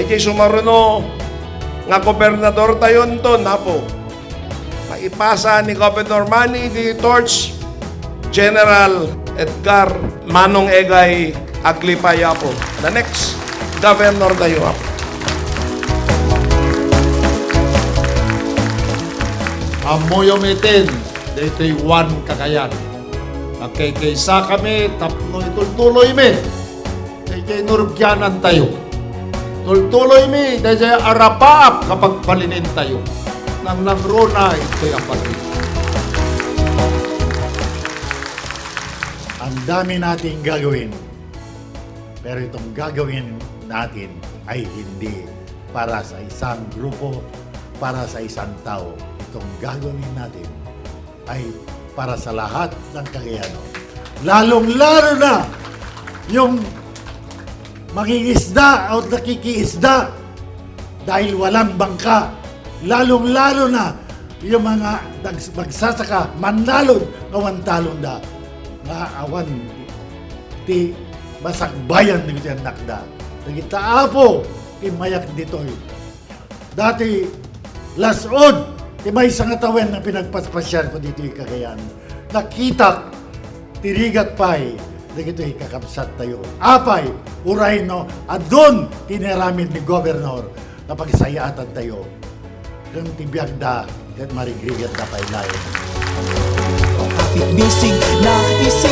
Dahil sumaruno nga gobernador tayon to, napo. Maipasa ni Governor Manny di Torch, General Edgar Manong Egay Aglipaya po. The next governor tayo po. Amoy umitin, dito'y one kakayan. Magkaykaysa kami, tapno itultuloy mi. Dito'y nurugyanan tayo. Tultuloy mi, dito'y arapaap kapag palinin tayo. Nang nangruna, ito'y apatid. Ang dami nating gagawin. Pero itong gagawin natin ay hindi para sa isang grupo, para sa isang tao. Itong gagawin natin ay para sa lahat ng Cagayanos. Lalong-lalo na yung mangingisda o nakikiisda dahil walang bangka. Lalong-lalo na yung mga magsasaka, manlalod nga wantalon da. Nga awan ti masakbayan ni Gutian Nakda. Nagitaapo ti mayak ditoy. Dati lasod ti may isang atawen na pinagpaspasyan ko dito yung Cagayan. Nakita tirigat pay dagito kakapsat tayo. Apay, uray no, adun tiniramid ni Governor na pagsayatan tayo. Kung tibiyag da, kat marigrigat da pay layo. Kapit bisig na isip